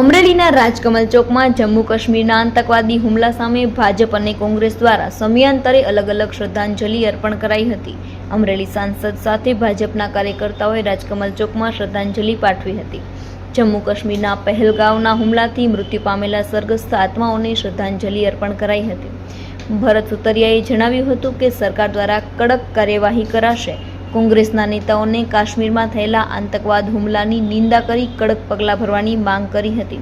અમરેલીના રાજકમલ ચોકમાં જમ્મુ કાશ્મીરના આતંકવાદી હુમલા સામે ભાજપ અને કોંગ્રેસ દ્વારા સમયાંતરે અલગ અલગ શ્રદ્ધાંજલિ અર્પણ કરાઈ હતી. અમરેલી સાંસદ સાથે ભાજપના કાર્યકર્તાઓએ રાજકમલ ચોકમાં શ્રદ્ધાંજલિ પાઠવી હતી. જમ્મુ કાશ્મીરના પહેલગાંવના હુમલાથી મૃત્યુ પામેલા સ્વર્ગસ્થ આત્માઓને શ્રદ્ધાંજલિ અર્પણ કરાઈ હતી. ભરત સુતરિયાએ જણાવ્યું હતું કે સરકાર દ્વારા કડક કાર્યવાહી કરાશે. કોંગ્રેસના નેતાઓને કાશ્મીરમાં થયેલા આતંકવાદ હુમલાની નિંદા કરી કડક પગલાં ભરવાની માંગ કરી હતી.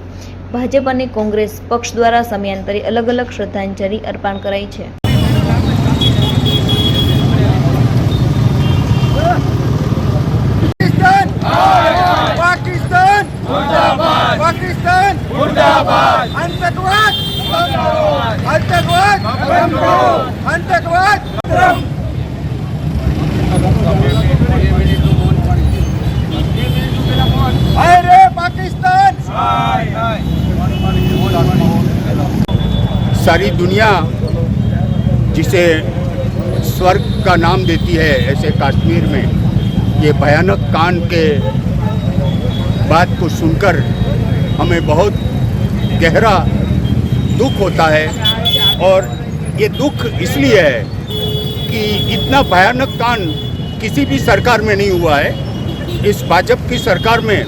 ભાજપ અને કોંગ્રેસ પક્ષ દ્વારા સમયાંતરે અલગ અલગ શ્રદ્ધાંજલિ અર્પણ કરાઈ છે. પાકિસ્તાન! મુર્દાબાદ! આતંકવાદ! सारी दुनिया जिसे स्वर्ग का नाम देती है, ऐसे कश्मीर में, ये भयानक कांड के बात को सुनकर हमें बहुत गहरा दुख होता है। और ये दुख इसलिए है कि इतना भयानक कांड किसी भी सरकार में नहीं हुआ है। इस भाजपा की सरकार में,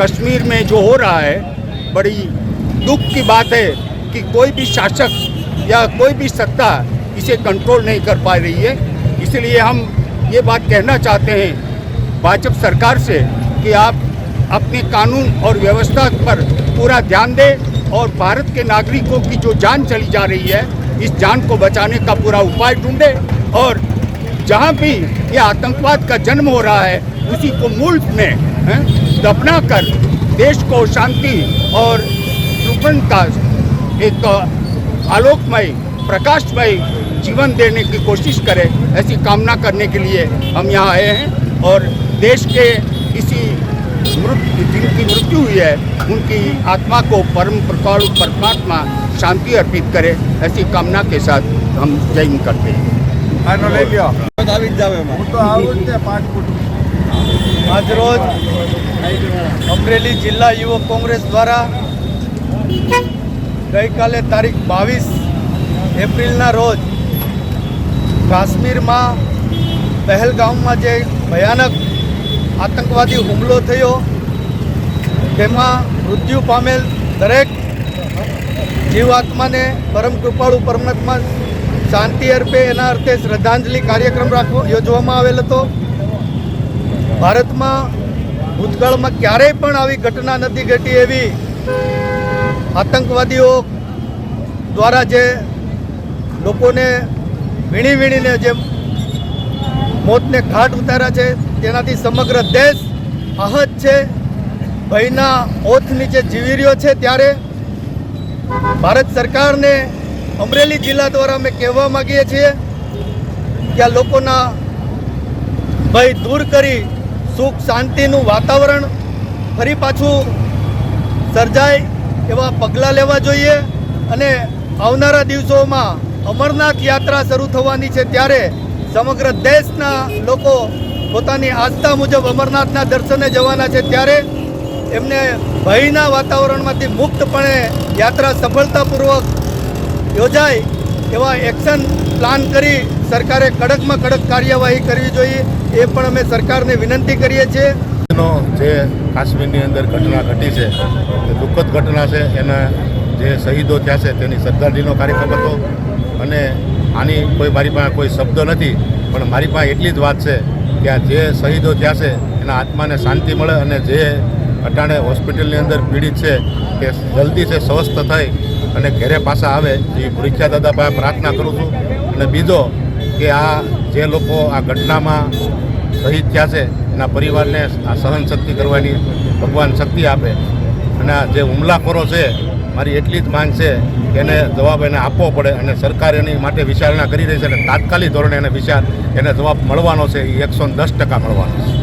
कश्मीर में जो हो रहा है, बड़ी दुख की बात है कि कोई भी शासक या कोई भी सत्ता इसे कंट्रोल नहीं कर पा रही है। इसलिए हम ये बात कहना चाहते हैं भाजपा सरकार से कि आप अपने कानून और व्यवस्था पर पूरा ध्यान दें और भारत के नागरिकों की जो जान चली जा रही है, इस जान को बचाने का पूरा उपाय ढूंढें और जहाँ भी ये आतंकवाद का जन्म हो रहा है, उसी को मूल में दफना कर देश को शांति और सुगंध का एक आलोकमय प्रकाशमय जीवन देने की कोशिश करें ऐसी कामना करने के लिए हम यहाँ आए हैं और देश के इसी मृत्यु जिनकी मृत्यु हुई है उनकी आत्मा को परम प्रकार परमात्मा शांति अर्पित करे ऐसी कामना के साथ हम जय हिंद करते हैं આનો લઈ લ્યો આવી જ જાવ એમાં હું તો આવું જ ને પાંચ ફૂટ આજરોજ અમરેલી જિલ્લા યુવક કોંગ્રેસ દ્વારા ગઈકાલે તારીખ બાવીસ એપ્રિલના રોજ કાશ્મીરમાં પહેલગામમાં જે ભયાનક આતંકવાદી હુમલો થયો, તેમાં મૃત્યુ પામેલ દરેક જીવાત્માને પરમ કૃપાળુ પરમાત્મા શાંતિ અર્પે. એના અર્થે શ્રદ્ધાંજલિ કાર્યક્રમ રાખવો, યોજવામાં આવેલ હતો. ભારતમાં ભૂતકાળમાં ક્યારેય પણ આવી ઘટના નથી ઘટી એવી આતંકવાદીઓ દ્વારા જે લોકોને વીણી વીણીને જે મોતને ઘાટ ઉતાર્યા છે, તેનાથી સમગ્ર દેશ આહત છે, ભયના ઓથ નીચે જીવી રહ્યો છે, ત્યારે ભારત સરકારને અમરેલી જિલ્લા દ્વારા અમે કહેવા માગીએ છીએ કે આ લોકોના ભય દૂર કરી સુખ શાંતિનું વાતાવરણ ફરી પાછું સર્જાય. એવા પગલાં લેવા જોઈએ અને આવનારા દિવસોમાં અમરનાથ યાત્રા શરૂ થવાની છે ત્યારે સમગ્ર દેશના લોકો પોતાની આસ્થા મુજબ અમરનાથના દર્શને જવાના છે ત્યારે એમને ભયના વાતાવરણમાંથી મુક્તપણે યાત્રા સફળતાપૂર્વક યોજાય એવા એક્શન પ્લાન કરી સરકારે કડકમાં કડક કાર્યવાહી કરવી જોઈએ એ પણ અમે સરકારને વિનંતી કરીએ છીએ. નો જે કાશ્મીરની અંદર ઘટના ઘટી છે એ દુઃખદ ઘટના છે. એના જે શહીદો થયા છે, તેની શ્રદ્ધાંજલિનો કાર્યક્રમ હતો. અને આની કોઈ મારી પાસે કોઈ શબ્દ નથી, પણ મારી પાસે એટલી જ વાત છે કે આ જે શહીદો થયા છે, એના આત્માને શાંતિ મળે અને જે અટાણે હોસ્પિટલની અંદર પીડિત છે, તે જલ્દી છે, સ્વસ્થ થઈ અને ઘરે પાછા આવે, એ પરીક્ષા દાદા પાસે પ્રાર્થના કરું છું. અને બીજો કે આ જે લોકો આ ઘટનામાં શહીદ થયા છે, એના પરિવારને આ સહન શક્તિ કરવાની ભગવાન શક્તિ આપે. અને આ જે હુમલાખોરો છે, મારી એટલી જ માંગ છે કે એને જવાબ એને આપવો પડે અને સરકાર એની માટે વિચારણા કરી રહી છે અને તાત્કાલિક ધોરણે એને વિચાર, એને જવાબ મળવાનો છે, એ એકસો દસ ટકા મળવાનો છે.